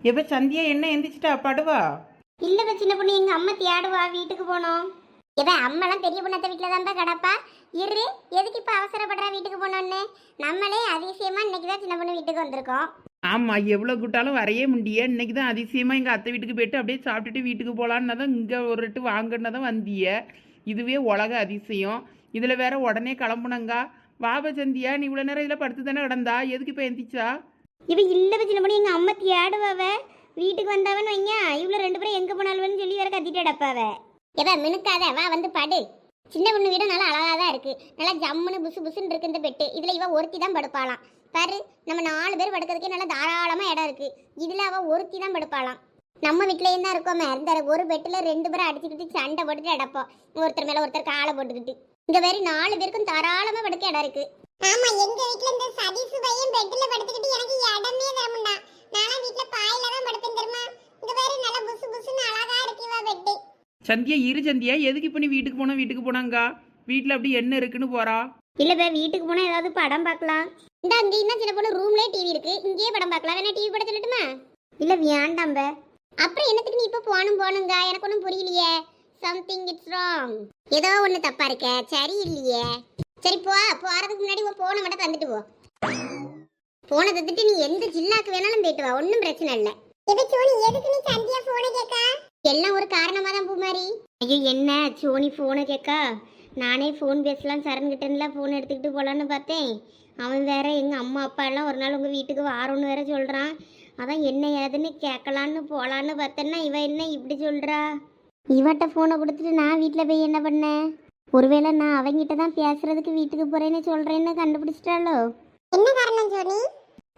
எப்ப சந்தியா என்ன எந்திரிச்சிட்டா? படுவா. இல்ல சின்ன பொண்ணு எங்க அம்மா தேடுவா வீட்டுக்கு போனோம் இவ அம்மெல்லாம் பெரிய பொண்ணத்த வீட்டுல தான் கிடப்பா? இரு எதுக்கு இப்ப அவசரப்படுறா வீட்டுக்கு போனோன்னு நம்மளே அதிசயமா இன்னைக்கு தான் சின்ன பொண்ணு வீட்டுக்கு வந்திருக்கோம். ஆமா எவ்வளவு கூட்டாலும் வரையே முடிய. இன்னைக்கு தான் அதிசயமா எங்க அத்தை வீட்டுக்கு போயிட்டு அப்படியே சாப்பிட்டுட்டு வீட்டுக்கு போலான்னு தான் இங்க ஒரு ரெட்டு வாங்கினா தான் வந்திய. இதுவே உலக அதிசயம். இதுல வேற உடனே கிளம்புனங்க. வாப சந்தியா. நீ இவ்வளவு நேரம் இதுல படுத்து தானே கிடந்தா? எதுக்கு இப்ப எந்திரிச்சா? இவ இல்ல சின்ன பொண்ணு எங்கள் அம்மா தேடுவாவ. வீட்டுக்கு வந்தாவன்னு வைங்க இவ்வளவு ரெண்டு பேரும் எங்க போனாலும்னு சொல்லி வேற கத்திட்டு அடப்பாவ மினுக்காத வா வந்து படு. சின்ன பொண்ணு வீடு நல்லா அழகாக தான் இருக்கு. நல்லா ஜம்முன்னு புசு புசுன்னு இருக்கு இந்த பெட்டு. இதுல இவ ஒருத்தி தான் படுப்பாளாம். பாரு நம்ம நாலு பேர் படுக்கிறதுக்கே நல்லா தாராளமா இடம் இருக்கு. இதுல அவ ஒருத்தி தான் படுப்பாளாம். நம்ம வீட்லயும் தான் இருக்கோமே. இந்த ஒரு பெட்டில் ரெண்டு பேரும் அடிச்சுக்கிட்டு சண்டை போட்டுட்டு அடப்போம் ஒருத்தர் மேல ஒருத்தர் காலை போட்டுக்கிட்டு. இந்த மாதிரி நாலு பேருக்கும் தாராளமா படுக்க இடம் இருக்கு. ஆமா எங்க வீட்ல இந்த சதீஷ் பையன் பெட்ல படுத்துக்கிட்டு எனக்கு இடமே தரமுண்டா நானா வீட்ல பாயில தான் படுப்பேன் தெரியுமா? இங்க பாரு நல்லா புசு புசுன்னு அழகா இருக்கு இவ பெட்டு சந்தியா இரு சந்தியா எதுக்கு இப்ப நீ வீட்டுக்கு போனா வீட்டுக்கு போனாங்க? வீட்டுல அப்படி என்ன இருக்குன்னு போறா? இல்ல பே வீட்டுக்கு போனா ஏதாவது படம் பார்க்கலாம். இந்த அங்க இன்னும் சின்ன பொண்ணு ரூம்லயே டிவி இருக்கு. இங்கேயே படம் பார்க்கலாம். வேணா டிவி படம் சொல்லட்டுமா? இல்ல வேண்டாம் பே அப்புறம் என்னத்துக்கு நீ இப்ப போகணும் போகணுங்க? எனக்கு ஒன்றும் புரியலையே. சம்திங் இட்ஸ் ராங் ஏதோ ஒண்ணு தப்பா இருக்க. சரி இல்லையே சரி போ போறதுக்கு முன்னாடி உன் போனை மட்டும் தந்துட்டு போ. போனை தந்துட்டு நீ எந்த ஜில்லாக்கு வேணாலும் போயிட்டு வா ஒன்றும் பிரச்சனை இல்லை. போன எல்லாம் ஒரு காரணமா தான் பூமாரி. ஐயோ என்ன சோனி ஃபோனை கேட்கா? நானே ஃபோன் பேசலாம் சரண்கிட்டன்ல ஃபோன் எடுத்துக்கிட்டு போகலான்னு பார்த்தேன். அவன் வேற எங்கள் அம்மா அப்பா எல்லாம் ஒரு நாள் உங்கள் வீட்டுக்கு வாரோன்னு வேற சொல்கிறான் அதான் என்ன ஏதுன்னு கேட்கலான்னு போகலான்னு பார்த்தேன்னா இவ என்ன இப்படி சொல்கிறா இவட்ட ஃபோனை கொடுத்துட்டு நான் வீட்டில் போய் என்ன பண்ணேன்? ஒருவேளை நான் அவங்கிட்ட தான் பேசுறதுக்கு வீட்டுக்கு போகிறேன்னு சொல்கிறேன்னு கண்டுபிடிச்சிட்டாளோ? என்ன காரணம் சோனி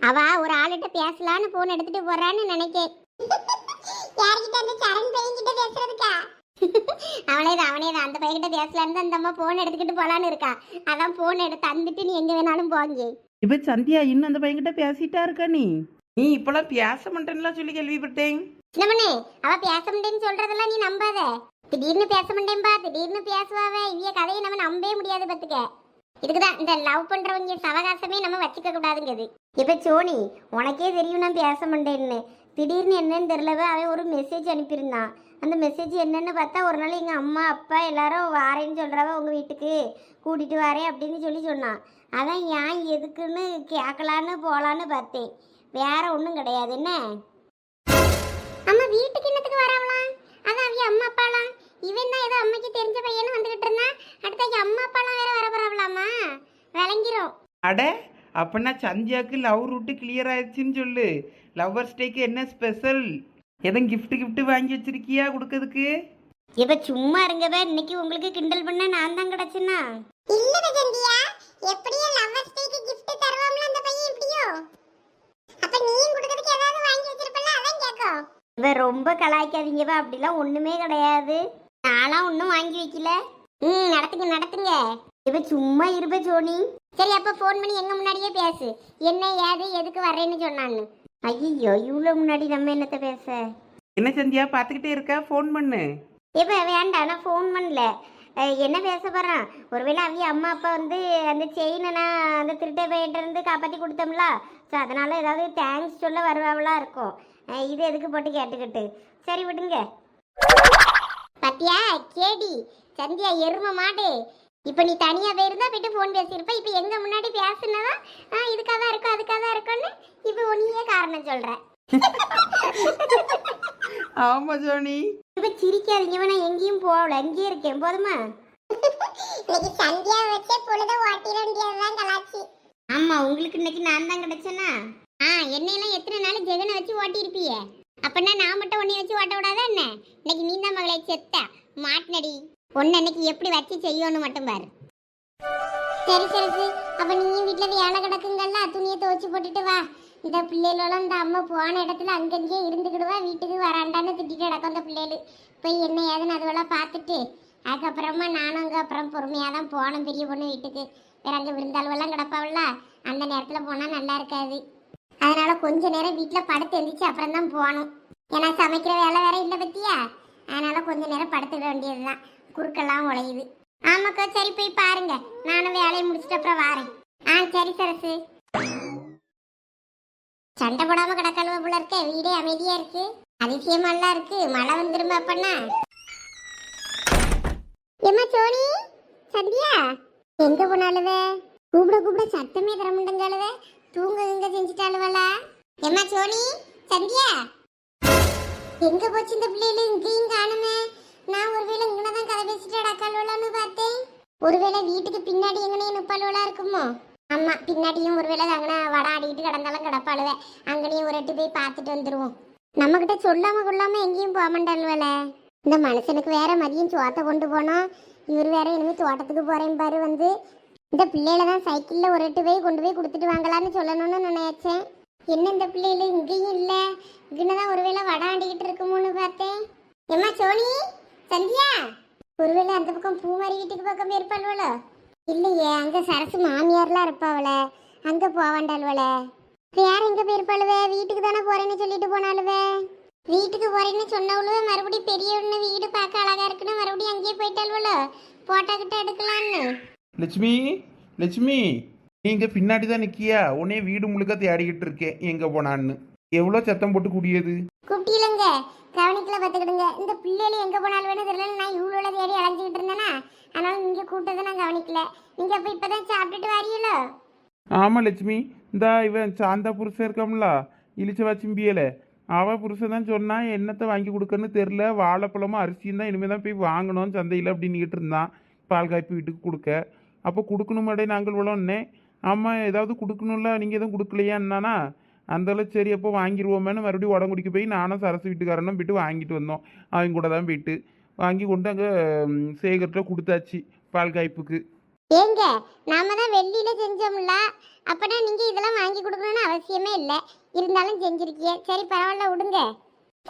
அவ ஒரு ஆளுகிட்ட பேசலான்னு ஃபோன் எடுத்துகிட்டு போகிறான்னு நினைக்கேன். யார்கிட்ட அந்த சரண் பையன் கிட்ட பேசுறதுக்கா? அவனே தான் அவனே தான் அந்த பையன்கிட்ட பேசலான்னு தான் அந்த அம்மா ஃபோன் எடுத்துக்கிட்டு போலான்னு இருக்கா. அதான் ஃபோன் எடுத்து தந்துட்டு நீ எங்க வேணாலும் போங்க. இப்ப சந்தியா இன்னும் அந்த பையன்கிட்ட பேசிட்டா இருக்க நீ? நீ இப்பெல்லாம் பேச மாட்டேன்லாம் சொல்லி கேள்விப்பட்டேன். சின்னமண்ணே அவ பேச மாட்டேன்னு சொல்றதெல்லாம் நீ நம்பாத. திடீர்னு பேச மாட்டேன்பா திடீர்னு பேசுவாவ. இவ்விய கதையை நம்ம நம்பவே முடியாது பத்துக்க இதுக்குதான் இந்த லவ் பண்றவங்க சவகாசமே நம்ம வச்சுக்க கூடாதுங்கிறது. இப்ப சோனி உனக்கே தெரியும் நான் பேச மாட்டேன்னு. திடீர்னு என்னன்னு தெரியலவே அவன் ஒரு மெசேஜ் அனுப்பியிருந்தான். அந்த மெசேஜ் என்னன்னு பார்த்தா ஒரு நாள் எங்கள் அம்மா அப்பா எல்லாரும் வாரேன்னு சொல்கிறவ உங்கள் வீட்டுக்கு கூட்டிகிட்டு வரேன் அப்படின்னு சொல்லி சொன்னான். அதான் ஏன் எதுக்குன்னு கேட்கலான்னு போகலான்னு பார்த்தேன். வேற ஒன்றும் கிடையாது. என்ன? அம்மா வீட்டுக்கு என்னத்துக்கு வராங்களா அதான் அவங்க அம்மா அப்பாலாம். இவன் தான் ஏதோ அம்மைக்கு தெரிஞ்ச பையனும் வந்துகிட்டு இருந்தான் அடுத்த அம்மா அப்பாலாம் வேற வர போறாவலாமா விளங்கிரும். அட அப்பனா சந்தியாக்கு லவ் ரூட்டு கிளியர் ஆயிடுச்சுன்னு சொல்லு. லவ்வர்ஸ் டேக்கு என்ன ஸ்பெஷல் எதுவும் gift gift வாங்கி வச்சிருக்கியா கொடுக்கறதுக்கு? இப்ப சும்மா இருங்கவே இன்னைக்கு உங்களுக்கு கிண்டல் பண்ண நான் தான் கிடைச்சுன்னா? இல்ல சந்தியா எப்படியோ லவ்வர்ஸ் டேக்கு gift தருவாம்ல அந்த பையன் எப்படியோ அப்ப நீயும் கொடுக்கறதுக்கு ஏதாவது வாங்கி வச்சிருப்பல அதான் கேக்கும். இவ ரொம்ப கலாய்க்காதீங்கவா அப்படிலாம் ஒண்ணுமே கிடையாது. நான்லாம் ஒன்றும் வாங்கி வைக்கல. ம் நடத்துங்க நடத்துங்க. இவ சும்மா இருப்ப சோனி. சரி அப்ப ஃபோன் பண்ணி எங்க முன்னாடியே பேசு. என்ன ஏது எதுக்கு வர்றேன்னு சொன்னான்னு. ஐயோ இவ்வளோ முன்னாடி நம்ம என்னத்த பேச? என்ன சந்தியா பார்த்துக்கிட்டே இருக்க? ஃபோன் பண்ணு. இப்போ வேண்டாம் நான் ஃபோன் பண்ணல. என்ன பேச போகிறான் ஒருவேளை அவிய அம்மா அப்பா வந்து அந்த செயினை நான் அந்த திருட்டை பையிட்ட இருந்து காப்பாற்றி கொடுத்தோம்ல. ஸோ அதனால ஏதாவது தேங்க்ஸ் சொல்ல வருவாவளா இருக்கும். இது எதுக்கு போட்டு கேட்டுக்கிட்டு? சரி விடுங்க. பத்தியா? கேடி சந்தியா எரும மாடு. இப்போ நீ தனியாக போயிருந்தா போயிட்டு ஃபோன் பேசியிருப்ப. இப்போ எங்க முன்னாடி பேசுனதா? இதுக்காக தான் இருக்கும் அதுக்காக தான் இருக்கும்னு இப்போ ஒன்றையே காரணம் சொல்கிறேன் ஆமா ஜோனி. இப்போ சிரிக்காதீங்க நான் எங்கேயும் போகல. இங்கேயே இருக்கேன் போதுமா? இன்னைக்கு சந்தியா வச்சே பொழுத ஓட்டிட வேண்டியதுதான் கலாச்சி. ஆமா உங்களுக்கு இன்னைக்கு நான் தான் கிடைச்சேனா? ஆ என்னையெல்லாம் எத்தனை நாள் ஜெகனை வச்சு ஓட்டியிருப்பியே? அப்பனா நான் மட்டும் உன்னை வச்சு ஓட்ட விடாத என்ன? இன்னைக்கு நீ தான் மகளை செத்த. மாட்டினடி. ஒன்னு அன்னைக்கு எப்படி வச்சு செய்யணும் மட்டும் பாரு. சரி சரி அப்ப நீயும் வீட்டுல வேலை கிடக்குங்கல்ல துணியை துவைச்சு போட்டுட்டு வா. இந்த பிள்ளைகளெல்லாம் இந்த அம்மா போன இடத்துல அங்கங்கேயே இருந்துக்கிடுவா வீட்டுக்கு வராண்டான்னு திட்டிட்டு கிடக்கும் அந்த பிள்ளைகள். போய் என்ன ஏதுன்னு அதுவெல்லாம் பார்த்துட்டு அதுக்கப்புறமா நானும் அங்கே அப்புறம் பொறுமையாக தான் போனோம் பெரிய பொண்ணு வீட்டுக்கு. வேற அங்கே விருந்தாளுவெல்லாம் கிடப்பாவில்ல. அந்த நேரத்தில் போனால் நல்லா இருக்காது. அதனால கொஞ்ச நேரம் வீட்டில் படுத்து எழுந்திரிச்சு அப்புறம் தான் போகணும். ஏன்னா சமைக்கிற வேலை வேற இல்லை பத்தியா? அதனால கொஞ்ச நேரம் படுத்துக்க வேண்டியதுதான். குறுக்கெல்லாம் உழையுது. ஆமாக்கா சரி போய் பாருங்க. நானும் வேலையை முடிச்சுட்டு அப்புறம் வாரேன். ஆ சரி சரசு. சண்டை போடாம கிடக்கழுவ போல இருக்க. வீடே அமைதியா இருக்கு. அதிசயமெல்லாம் இருக்கு. மழை வந்துருமா அப்பன்னா? எம்மா சோனி? சந்தியா? எங்க போனாலுவே? கூப்பிட கூப்பிட சத்தமே தர முடிஞ்சாலுவே தூங்க எங்க செஞ்சுட்டாளுவல எம்மா சோனி? சந்தியா? எங்க போச்சு இந்த பிள்ளைகள் இங்கேயும் காணுமே. நான் ஒருவேளை இங்கனதான் கதை பேசிட்டு அடக்காளுவலான்னு பார்த்தேன். ஒருவேளை வீட்டுக்கு பின்னாடி எங்கனையும் நுப்பாளுவலா இருக்குமோ? ஆமா பின்னாடியும் ஒருவேளை அங்கன வட ஆடிக்கிட்டு கிடந்தாலும் கிடப்பாளுவே. அங்கனையும் ஒரு எட்டு போய் பார்த்துட்டு வந்துருவோம். நம்ம கிட்ட சொல்லாம கொள்ளாம எங்கேயும் போக மாட்டாளுவல இந்த மனுஷனுக்கு வேற மதியம் சோத்தை கொண்டு போனோம் இவர் வேற இனிமே தோட்டத்துக்கு போறேன் பாரு வந்து. இந்த பிள்ளையில தான் சைக்கிளில் ஒரு எட்டு போய் கொண்டு போய் கொடுத்துட்டு வாங்கலான்னு சொல்லணும்னு நினைச்சேன். என்ன இந்த பிள்ளையில? இங்கேயும் இல்லை. இங்கன்னு தான் ஒருவேளை வடம் ஆண்டிக்கிட்டு இருக்குமோன்னு பார்த்தேன். எம்மா சோனி? சந்தியா? ஒருவேளை அந்த பக்கம் பூமாரி வீட்டுக்கு பக்கம் இருப்பாள்வளோ இல்லையே அங்கே சரசு மாமியார்லாம் இருப்பாவள. அங்க போவாண்டாள்வள. வேற எங்கே போயிருப்பாளுவே? வீட்டுக்கு தானே போறேன்னு சொல்லிட்டு போனாளுவே? வீட்டுக்கு போகிறேன்னு சொன்னவளுவே மறுபடியும் பெரிய ஒன்று வீடு பார்க்க அழகா இருக்குன்னு மறுபடியும் அங்கேயே போயிட்டாள்வளோ? போட்டோ கிட்ட எடுக்கலான்னு லட்சுமி லட்சுமி நீங்க பின்னாடி தான் நிக்கியா? உன்னே வீடு முழுக்க தேடிக்கிட்டு இருக்கேன். எங்க போனான்னு. எவ்வளோ சத்தம் போட்டு குடியது? குட்டியிலங்க கவனிக்கல பார்த்துக்கிடுங்க. இந்த பிள்ளைகள் எங்க போனாலும் வேணும். தெரியல நான் இவ்வளோ தேடி அலைஞ்சிக்கிட்டு இருந்தேனா? அதனால நீங்க கூட்டத்தை நான் கவனிக்கல. நீங்க அப்ப இப்பதான் சாப்பிட்டுட்டு வரீங்களோ? ஆமா லட்சுமி. இந்தா இவன் சாந்தா புருஷன் இருக்காம்ல இழிச்ச வச்சிம்பியல அவ புருஷன் தான் சொன்னா என்னத்தை வாங்கி கொடுக்கன்னு தெரில வாழைப்பழமும் அரிசியும் தான் இனிமேல் தான் போய் வாங்கணும் சந்தையில் அப்படின்னுக்கிட்டு இருந்தான். பால் காய்ப்பி வீட்டுக்கு கொடுக்க. அப்போ கொடுக்கணுமாடே நாங்கள் உள்ளோன்னே ஆமாம் ஏதாவது கொடுக்கணும்ல நீங்கள் எதுவும் கொடுக்கலையான்னானா அந்தளவு சரி அப்போ வாங்கிடுவோமேனு மறுபடியும் உடம்புடிக்க போய் நானும் சரசு வீட்டுக்காரனும் போயிட்டு வாங்கிட்டு வந்தோம். அவங்க கூட தான் போயிட்டு. வாங்கி கொண்டு அங்கே சேகர்கிட்ட கொடுத்தாச்சு பால் காய்ப்புக்கு. ஏங்க நாம தான் வெள்ளியில செஞ்சோம்ல. அப்பனா நீங்க இதெல்லாம் வாங்கி கொடுக்கணும்னு அவசியமே இல்லை. இருந்தாலும் செஞ்சிருக்கிய. சரி பரவாயில்ல விடுங்க.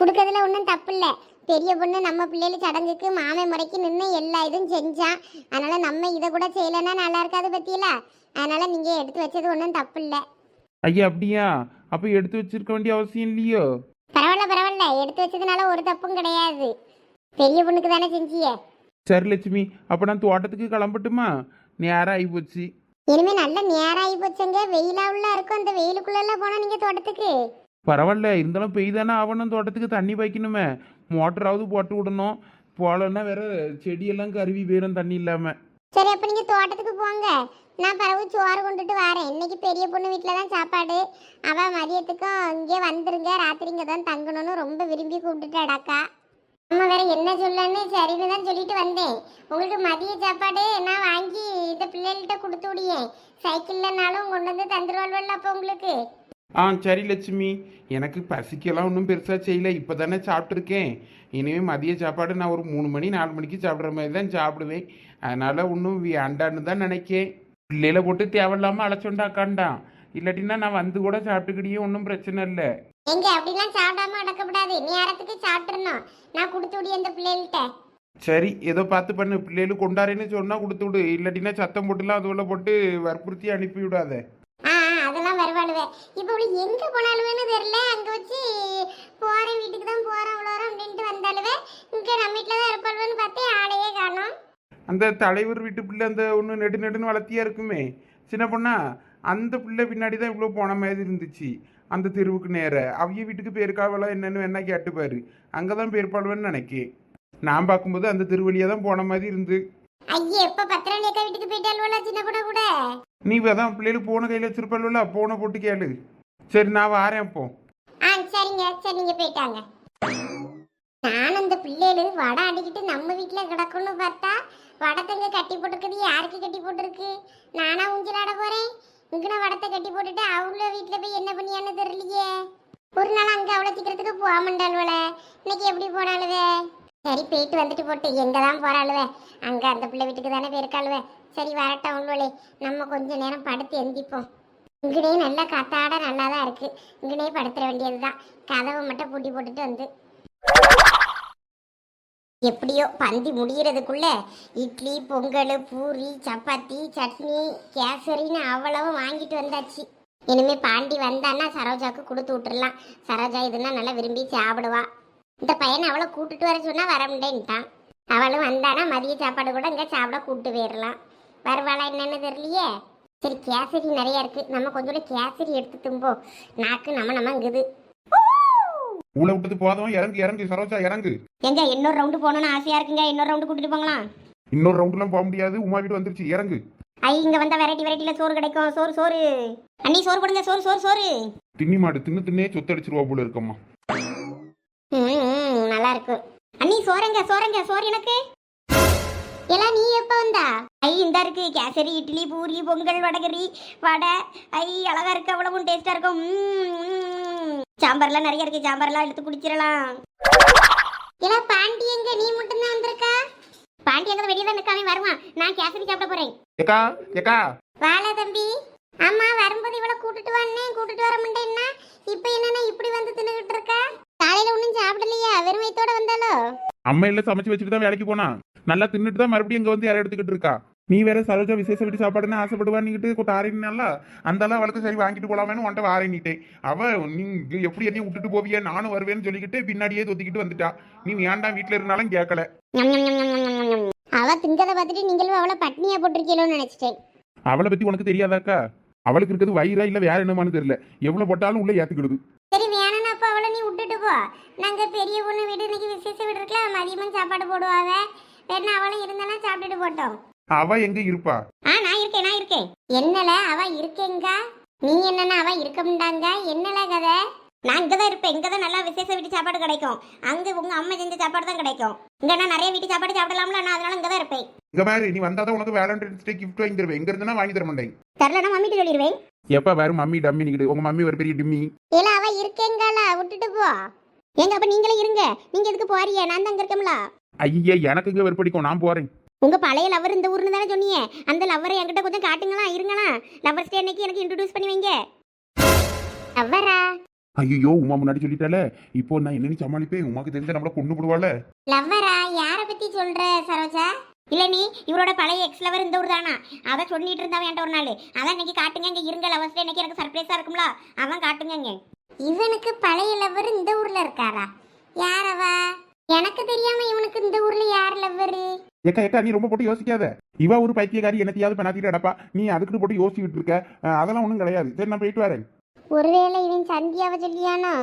கொடுக்கறதுல ஒன்றும் தப்பு இல்லை. பெரிய பொண்ணு நம்ம பிள்ளைகள் சடங்குக்கு மாமை முறைக்கு நின்று எல்லா இதுவும் செஞ்சான் அதனால நம்ம இதை கூட செய்யலைன்னா நல்லா இருக்காது பத்தியில? அதனால நீங்க எடுத்து வச்சது ஒன்றும் தப்பு இல்லை ஐயா அப்படியா? அப்போ எடுத்து வச்சிருக்க வேண்டிய அவசியம் இல்லையோ? பரவாயில்ல பரவாயில்ல. எடுத்து வச்சதுனால ஒரு தப்பும் கிடையாது. பெரிய பொண்ணுக்கு தானே செஞ்சியே? சரி லட்சுமி அப்போ நான் தோட்டத்துக்கு கிளம்பட்டுமா? நேரம் ஆகி போச்சு. இனிமே நல்ல நேரம் ஆகி போச்சுங்க. வெயிலா உள்ள இருக்கும். அந்த வெயிலுக்குள்ள எல்லாம் போனா நீங்க தோட்டத்துக்கு? பரவாயில்ல இருந்தாலும் பெய்தானே ஆகணும் தோட்டத்துக்கு தண்ணி பாய்க்கணுமே. மோட்டராவது போட்டு விடணும். போலன்னா வேற செடியெல்லாம் கருவி போயிடும் தண்ணி இல்லாம. சரி அப்ப நீங்க தோட்டத்துக்கு போங்க. நான் பரவு சோறு கொண்டுட்டு வரேன். இன்னைக்கு பெரிய பொண்ணு வீட்டில் தான் சாப்பாடு. அவ மதியத்துக்கும் இங்கே வந்துருங்க. ராத்திரி இங்கே தான் தங்கணும்னு ரொம்ப விரும்பி கூப்பிட்டுட்டாடாக்கா அம்மா வேற என்ன சொல்லன்னு சரின்னு தான் சொல்லிட்டு வந்தேன். உங்களுக்கு மதிய சாப்பாடு நான் வாங்கி இந்த பிள்ளைகள்கிட்ட கொடுத்து விடியேன் சைக்கிள்லனாலும் கொண்டு வந்து தந்துருவாள்வல்ல அப்போ உங்களுக்கு. ஆ சரி லட்சுமி. எனக்கு பசிக்கெல்லாம் ஒன்றும் பெருசாக செய்யல. இப்போ தானே சாப்பிட்ருக்கேன் இனிமேல் மதிய சாப்பாடு நான் ஒரு மூணு மணி நாலு மணிக்கு சாப்பிட்ற மாதிரி தான் சாப்பிடுவேன். அதனால் ஒன்றும் வேண்டான்னு தான் நினைக்கேன். பிள்ளையில போட்டு தேவையில்லாமல் அழைச்சோண்டாக்காண்டான் இல்லாட்டினா நான் வந்து கூட சாப்பிட்டுக்கிட்டே ஒன்றும் பிரச்சனை இல்லை. எங்க? அப்படிலாம் சாப்பிடாம அடக்கப்படாது. நேரத்துக்கு சாப்பிட்டுறணும். நான் கொடுத்து விடிய அந்த பிள்ளைகள்கிட்ட சரி ஏதோ பார்த்து பண்ணு. பிள்ளைகளுக்கு கொண்டாரேன்னு சொன்னால் கொடுத்து விடு. இல்லாட்டினா சத்தம் போட்டுலாம் அதுக்குள்ள போட்டு வற்புறுத்தி அனுப்பி விடாத. வருவாளுவே இப்போ அவளு எங்க போனாலுவேன்னு தெரியல. அங்க வச்சு போறேன் வீட்டுக்கு தான் போறேன் அவ்வளோ அப்படின்ட்டு வந்தாலுவே இங்க நம்ம வீட்டில் தான் இருப்பாளுவேன்னு பார்த்தே ஆளையே காணோம். அந்த தலைவர் வீட்டு பிள்ளை அந்த ஒன்று நெடு நெடுன்னு வளர்த்தியா இருக்குமே. சின்ன பொண்ணா அந்த பிள்ளை பின்னாடி தான் இவ்வளோ போன மாதிரி இருந்துச்சு. அந்த தெருவுக்கு நேர. அவிய வீட்டுக்கு பேருக்காவெல்லாம் என்னன்னு வேணா கேட்டுப்பாரு அங்கே தான் பேர்பாடுவேன்னு நினைக்கேன் நான் பார்க்கும்போது அந்த திருவழியாக தான் போன மாதிரி இருந்து. ஐயே எப்ப பத்திரம் அக்கா வீட்டுக்கு போயிட்டாலுவல சின்ன கூட கூட? நீ அதான் பிள்ளைகளுக்கு போன கையில் வச்சிருப்பாள்ல போன போட்டு கேளு. சரி நான் வாரேன் அப்போ ஆ சரிங்க. சரி நீங்க போயிட்டாங்க. நான் அந்த பிள்ளைகள் வடை அடிக்கிட்டு நம்ம வீட்டில் கிடக்கும்னு பார்த்தா வடத்தங்க கட்டி போட்டிருக்குது. யாருக்கு கட்டி போட்டிருக்கு? நானா ஊஞ்சல் ஆட போறேன். இங்கே வடத்தை கட்டி போட்டுட்டு அவங்கள வீட்டில் போய் என்ன பண்ணியான்னு தெரியலையே. ஒரு நாள் அங்கே அவ்வளோ சீக்கிரத்துக்கு போக மாட்டாளுவல இன்னைக்கு எப்படி போனாலுவே சரி போயிட்டு வந்துட்டு போட்டு எங்க தான் போறாளுவே அங்க அந்த பிள்ளை வீட்டுக்கு தானே போயிருக்காளுவே சரி வரட்டும் உள்ளே நம்ம கொஞ்ச நேரம் படுத்து எந்திப்போம். இங்கனே நல்லா காத்தாட நல்லா தான் இருக்கு. இங்கனே படுத்துற வேண்டியதுதான். கதவை மட்டும் பூட்டி போட்டுட்டு வந்து. எப்படியோ பந்தி முடிகிறதுக்குள்ள இட்லி பொங்கல் பூரி சப்பாத்தி சட்னி கேசரின்னு அவ்வளவும் வாங்கிட்டு வந்தாச்சு. இனிமே பாண்டி வந்தான்னா சரோஜாவுக்கு கொடுத்து விட்டுறலாம். சரோஜா இதுனா நல்லா விரும்பி சாப்பிடுவா. இந்த பையனை அவளை கூட்டிட்டு வர சொன்னா வர முடியேன்ட்டான். அவளும் வந்தானா மதிய சாப்பாடு கூட இங்கே சாப்பிட கூப்பிட்டு போயிடலாம் வருவாளா என்னன்னு தெரியலையே? சரி கேசரி நிறைய இருக்கு. நம்ம கொஞ்சோட கேசரி எடுத்து தும்போ நாக்கு நம்ம நம்மங்குது ஊழ விட்டது போதும் இறங்கு இறங்கு சரோஜா இறங்கு. எங்க இன்னொரு ரவுண்டு போகணும்னு ஆசையா இருக்குங்க. இன்னொரு ரவுண்டு கூட்டிட்டு போங்களா இன்னொரு ரவுண்ட்லாம் போக முடியாது. உமா வீடு வந்துருச்சு. இறங்கு. ஐ இங்க வந்தா வெரைட்டி வெரைட்டில சோறு கிடைக்கும். சோறு சோறு. அண்ணி சோறு போடுங்க சோறு சோறு சோறு. தின்னி மாடு தின்னு தின்னே சொத்தடிச்சிருவா போல இருக்கம்மா. நல்லா இருக்கு. அண்ணி சோறங்க சோறங்க சோறு எனக்கு. எல்லாம் நீ எப்ப வந்தா? ஐ இந்த இருக்கு. கேசரி இட்லி பூரி பொங்கல் வடகரி வடை. ஐ அழகா இருக்கு. அவ்வளவும் டேஸ்டா இருக்கும். சாம்பார்லாம் நிறைய இருக்கு. சாம்பார்லாம் எடுத்து குடிச்சிடலாம். எல்லாம் பாண்டி எங்க? நீ மட்டும் தான் வந்திருக்கா? பாண்டி அங்க வெளியே தான் நிக்காம வருவான். நான் கேசரி சாப்பிட போறேன். ஏக்கா ஏக்கா. வாழ தம்பி. அம்மா வரும்போது இவள கூட்டிட்டு வந்தேன் கூட்டிட்டு வர மாட்டேன்னா இப்போ என்னன்னா இப்படி வந்து தின்னுகிட்டு இருக்கா காலையில ஒண்ணும் சாப்பிடலையா வெறும் வயித்தோட வந்தாலோ அம்மையில சமைச்சு வச்சுட்டு தான் வேலைக்கு போனா. நல்லா தின்னுட்டு தான் மறுபடியும் இங்க வந்து யாரை எடுத்துக்கிட்டு இருக்கா. நீ வேற சரோஜா விசேஷ வீட்டு சாப்பாடுன்னு ஆசைப்படுவான்னுக்கிட்டு தாரினால அந்த அளவு அவளுக்கு சரி வாங்கிட்டு போலாமேன்னு உன்ட்ட வாரேன்னிட்டேன். அவ நீ எப்படி என்னையும் விட்டுட்டு போவியா நானும் வருவேன்னு சொல்லிக்கிட்டு பின்னாடியே தொத்திக்கிட்டு வந்துட்டா. நீ வேண்டாம் வீட்டுல இருந்தாலும் கேட்கல. அவ திங்கதை பார்த்துட்டு நீங்களும் அவளை பட்னியா போட்டிருக்கீங்களோன்னு நினைச்சிட்டேன். அவளை பத்தி உனக்கு தெரியாதாக்கா அவளுக்கு இருக்கிறது வயிறா இல்ல வேற என்னமான்னு தெரியல. எவ்வளவு போட்டாலும் உள்ள ஏத்துக்கிடுது. சரி வேணும்னா அப்ப அவளை நீ விட்டுட்டு போ. நாங்க பெரிய பொண்ணு வீடு இன்னைக்கு விசேஷ வீடு இருக்குல்ல மதியமும் சாப்பாடு போடுவாங்க வேணா அவளும் இருந்தானா சாப்பிட்டுட்டு போட்டோம். அவ எங்க இருப்பா? ஆ நான் இருக்கேன் நான் இருக்கேன். என்னல அவ இருக்கேங்க? நீ என்னன்னா அவ இருக்க முடியாங்க என்னல கதை? நான் இங்க தான் இருப்பேன் இங்க தான் நல்லா விசேஷ வீட்டு சாப்பாடு கிடைக்கும். அங்க உங்க அம்மா செஞ்ச சாப்பாடு தான் கிடைக்கும். இங்க நான் நிறைய வீட்டு சாப்பாடு சாப்பிடலாம்ல நான் அதனால இங்க தான் இருப்பேன். இங்க பாரு நீ வந்தாதான் உனக்கு வேலண்டைன்ஸ் டே கிஃப்ட் வாங்கி தருவேன். எங்க இருந்தா வாங்கி தர மாட்டேன். தரலன்னா மம்மிட்டு சொல்லிடுவேன் எப்ப வேறு மம்மி டம்மி நிக்கிட்டு உங்க மம்மி ஒரு பெரிய டிம்மி. இல்ல அவ இருக்கேங்கள விட்டுட்டு போ. எங்க அப்ப நீங்களே இருங்க. நீங்க எதுக்கு போறீங்க? நான் தான் அங்க இருக்கேன்ல. ஐயே எனக்கு இங்க வெறுப்படிக்கும் நான் போறேன். உங்க பழைய லவர் இந்த ஊர்னு தானே சொன்னீங்க? அந்த லவ்வரை என்கிட்ட கொஞ்சம் காட்டுங்களா இருங்களா லவ்வர்ஸ் டே அன்னைக்கு எனக்கு இன்ட்ரோடியூஸ் பண்ணி வைங்க. லவ்வரா ஐயோ உமா முன்னாடி சொல்லிட்டால. இப்போ நான் என்னன்னு சமாளிப்பேன். உமாக்கு தெரிஞ்ச நம்மள கொண்டு போடுவாள். லவ்வரா யார பத்தி சொல்ற சரோஜா? இல்ல நீ இவரோட பழைய எக்ஸ் லவர் இந்த ஊர் தானா? அவ சொல்லிட்டு இருந்தா என்கிட்ட ஒரு நாள். அதான் இன்னைக்கு காட்டுங்க இங்க இருங்க லவர்ஸ் இன்னைக்கு எனக்கு சர்ப்ரைஸா இருக்கும்ல. அவன் காட்டுங்க இவனுக்கு பழைய லவர் இந்த ஊர்ல இருக்காரா? யாரவா எனக்கு தெரியாம இவனுக்கு இந்த ஊர்ல யார் லவ்வரு ஏக்கா ஏக்கா நீ ரொம்ப போட்டு யோசிக்காத. இவ ஒரு பைத்தியக்காரி என்னத்தையாவது பண்ணாத்திட்டு அடப்பா நீ அதுக்கு போட்டு யோசிச்சுட்டு இருக்க. அஹ், அதெல்லாம் ஒன்றும் கிடையாது. சரி நான் போயிட்டு வரேன். ஒருவேளை இவன் சந்தியாவை சொல்லியானோ?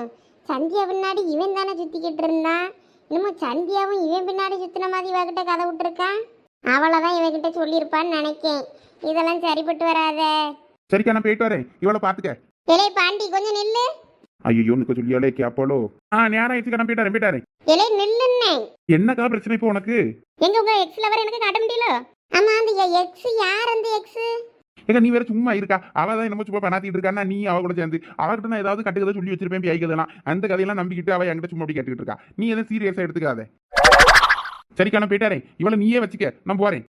சந்தியா பின்னாடி இவன் தானே சுத்திக்கிட்டு இருந்தான் இன்னமும் சந்தியாவும் இவன் பின்னாடி சுத்தின மாதிரி இவகிட்ட கதை விட்டுருக்கான் அவளை தான் இவகிட்ட சொல்லியிருப்பான்னு நினைக்கேன். இதெல்லாம் சரிப்பட்டு வராதே. சரிக்கா நான் போயிட்டு வரேன். இவளை பாத்துக்க இலை பாண்டி கொஞ்சம் நில்லு. ஐயோ நிக்க சொல்லியாலே கேப்பாளோ ஆ நேரம் ஆயிடுச்சு நான் போயிட்டு வரேன் போயிட்டு வரேன் இலை நில்லுன்னே என்னக்கா பிரச்சனை இப்போ உனக்கு? எங்க உங்க எக்ஸ் லவர் எனக்கு காட்ட முடியல? ஆமா அந்த எக்ஸ் யார் அந்த எக்ஸ் ஏக்கா நீ வேற சும்மா இருக்கா? அவ தான் என்னமோ சும்மா பண்ணாத்திட்டு இருக்கான்னா நீ அவ கூட சேர்ந்து. அவகிட்ட நான் ஏதாவது கட்டுக்கதை சொல்லி வச்சிருப்பேன் பிஐ கதெல்லாம் அந்த கதையெல்லாம் நம்பிக்கிட்டு அவ என்கிட்ட சும்மா அப்படி கேட்டுக்கிட்டு இருக்கா. நீ எதுவும் சீரியஸா எடுத்துக்காத. சரிக்கா நான் போயிட்டாரேன் இவளை நீயே வச்சுக்க. நான் போறேன்.